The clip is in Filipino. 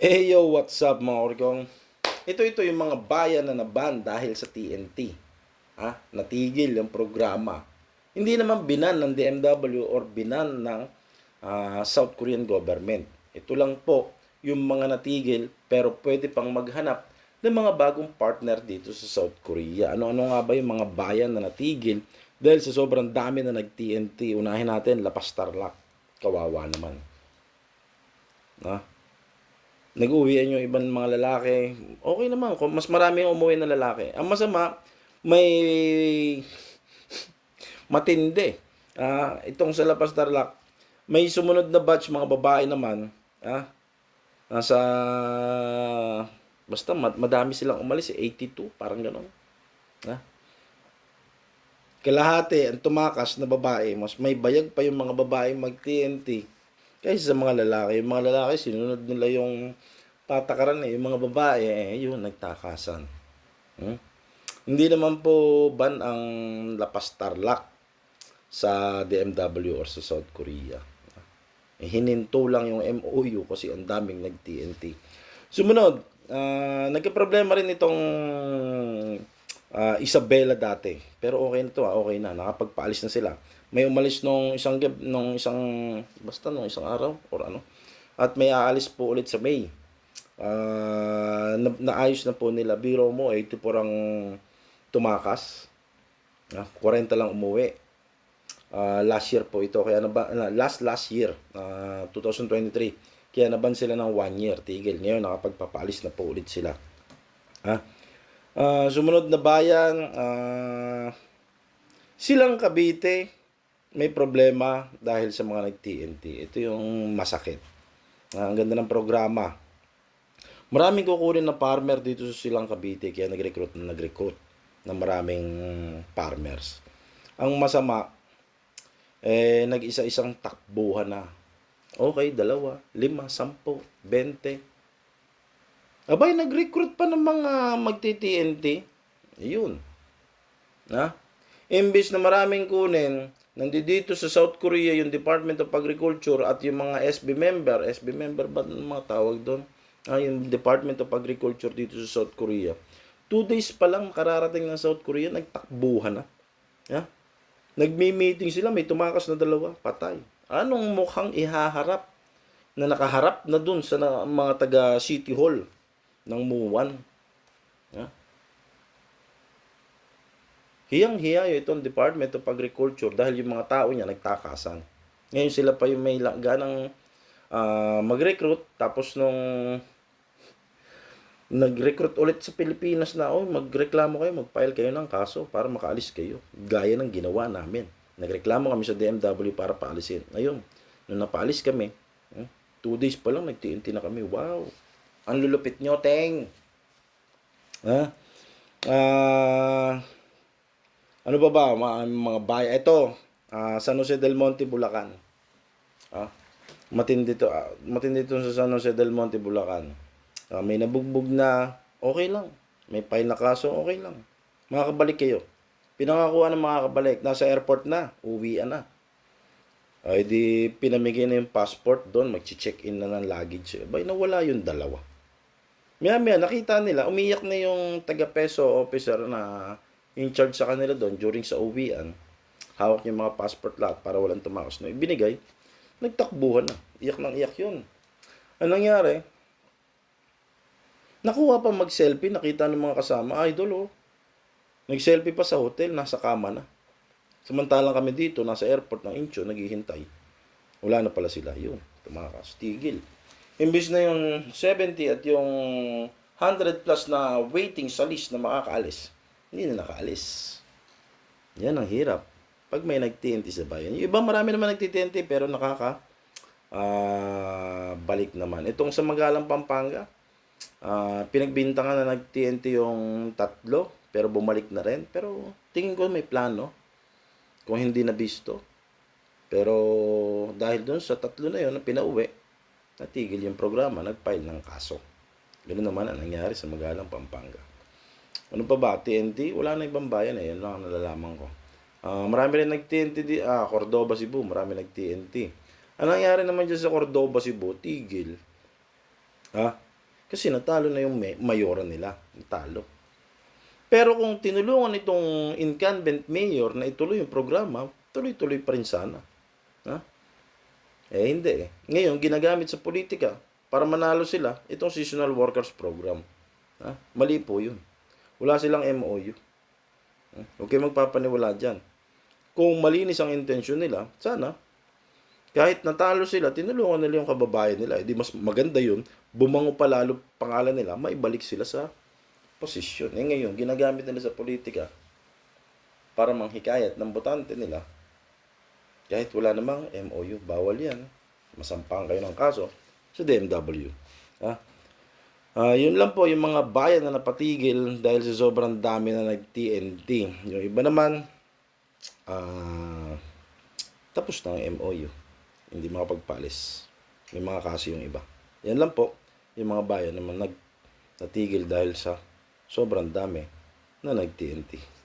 Hey yo, what's up mga orgong? Ito ito yung mga bayan na naban dahil sa TNT. Ha? Natigil yung programa. Hindi naman binan ng DMW or binan ng ah, South Korean government. Ito lang po yung mga natigil pero pwede pang maghanap ng mga bagong partner dito sa South Korea. Ano-ano nga ba yung mga bayan na natigil dahil sa sobrang dami na nag-TNT. Unahin natin, Lapas Tarlac. Kawawa naman. Ha? Nag-uwian yung ibang mga lalaki, okay naman. Mas marami yung umuwi na lalaki. Ang masama, may matindi. Ah, itong sa Lapas Tarlac, may sumunod na batch mga babae naman. Ah, nasa basta mad- madami silang umalis, eh, 82, parang gano'n. Ah. Kalahati ang tumakas na babae, mas may bayag pa yung mga babae mag-TNT kaysa sa mga lalaki. Yung mga lalaki, sinunod nila yung patakaran eh. Yung mga babae, eh, yun, nagtakasan. Hmm? Hindi naman po ban ang lapas tarlac sa DMW or sa South Korea. Eh, hininto lang yung MOU kasi ang daming nag-TNT. Sumunod, ah, nagka-problema rin itong Isabela dati. Pero okay na to, ah, okay na. Nakapagpaalis na sila. May umalis nung isang gab, nung isang basta nung isang araw or ano. At may aalis po ulit sa May. Ah, na, naayos na po nila. Biro mo, 84 ang tumakas. Ah, 40 lang umuwi. Ah, last year po ito. Kaya naba, na, last last year, ah, 2023. Kaya naban sila ng one year. Tigil. Ngayon, nakapagpapaalis na po ulit sila. Ha? Ah, sumunod na bayan, ah, silang Cavite, may problema dahil sa mga nag-TNT. Ito yung masakit. Ah, ang ganda ng programa. Maraming kukunin na farmer dito sa silang Cavite kaya nag-recruit na nag-recruit ng maraming farmers. Ang masama, eh, nag-isa-isang takbuhan na. Okay, dalawa, lima, sampo, bente. Abay, nag-recruit pa ng mga magti-TNT. Yun. Na? Imbis na maraming kunin, nandito sa South Korea yung Department of Agriculture at yung mga SB member, SB member ba mga tawag doon? Ah, yung Department of Agriculture dito sa South Korea. Two days pa lang kararating ng South Korea, nagtakbuhan na. Yeah? Nagmi-meeting sila, may tumakas na dalawa, patay. Anong mukhang ihaharap na nakaharap na dun sa mga taga City Hall ng Muwan? Yeah? Hiyang-hiya itong Department of Agriculture dahil yung mga tao niya nagtakasan. Ngayon sila pa yung may ganang ah, mag-recruit tapos nung nag-recruit ulit sa Pilipinas na, oh, magreklamo kayo, mag-file kayo ng kaso para makaalis kayo. Gaya ng ginawa namin. Nagreklamo kami sa DMW para paalisin. Ayun, nung napaalis kami, hmm, two days pa lang, nag-TNT na kami. Wow! Ang lulupit nyo, Teng! Ha? Ah... ano ba ba, mga, mga bayan? Ito, ah, San Jose del Monte, Bulacan. Ah, matindi to, ah, matindi to sa San Jose del Monte, Bulacan. Ah, may nabugbog na, okay lang. May file na kaso, okay lang. Makakabalik kayo. Pinangakuha ng makakabalik. Nasa airport na, uwian na. Ay di pinamigay na yung passport doon, mag-check-in na ng luggage. Bay, nawala yung dalawa. Maya maya, nakita nila, umiyak na yung taga-peso officer na in charge sa kanila doon during sa uwian. Hawak yung mga passport lahat para walang tumakas na ibinigay. Nagtakbuhan na. Iyak ng iyak yun. Anong nangyari? Nakuha pa mag-selfie, nakita ng mga kasama, idol oh. Nag-selfie pa sa hotel, nasa kama na. Samantalang kami dito, nasa airport ng Incho, naghihintay. Wala na pala sila. Yun, tumakas. Tigil. Imbis na yung 70 at yung 100 plus na waiting sa list na makakaalis, hindi na nakaalis. Yan ang hirap. Pag may nag-TNT sa bayan. Yung iba marami naman nag-TNT pero nakaka ah, balik naman. Itong sa Magalang Pampanga, ah, pinagbintangan na nag-TNT yung tatlo pero bumalik na rin. Pero tingin ko may plano kung hindi na bisto. Pero dahil doon sa tatlo na yun na pinauwi, natigil yung programa, nag-file ng kaso. Ganun naman ang nangyari sa Magalang Pampanga. Ano pa ba? TNT? Wala na ibang bayan eh. Yan lang ang nalalaman ko. Ah, marami rin nag-TNT di ah, Cordoba, Cebu. Marami nag-TNT. Ang nangyari naman dyan sa Cordoba, Cebu, tigil. Ha? Kasi natalo na yung may- mayora nila. Natalo. Pero kung tinulungan itong incumbent mayor na ituloy yung programa, tuloy-tuloy pa rin sana. Ha? Eh, hindi. Ngayon, ginagamit sa politika para manalo sila itong seasonal workers program. Ha? Mali po yun. Wala silang MOU. Huwag kayo magpapaniwala dyan. Kung malinis ang intensyon nila, sana, kahit natalo sila, tinulungan nila yung kababayan nila. Eh, di mas maganda yun, bumango pa lalo pangalan nila, maibalik sila sa posisyon. Eh ngayon, ginagamit nila sa politika para manghikayat ng botante nila. Kahit wala namang MOU, bawal yan. Masampang kayo ng kaso sa DMW. Ha? Ah, yun lang po yung mga bayan na napatigil dahil sa sobrang dami na nag-TNT. Yung iba naman, ah, tapos na ang MOU. Hindi makapagpalis. May mga kaso yung iba. Yan lang po, yung mga bayan naman nag natigil dahil sa sobrang dami na nag-TNT.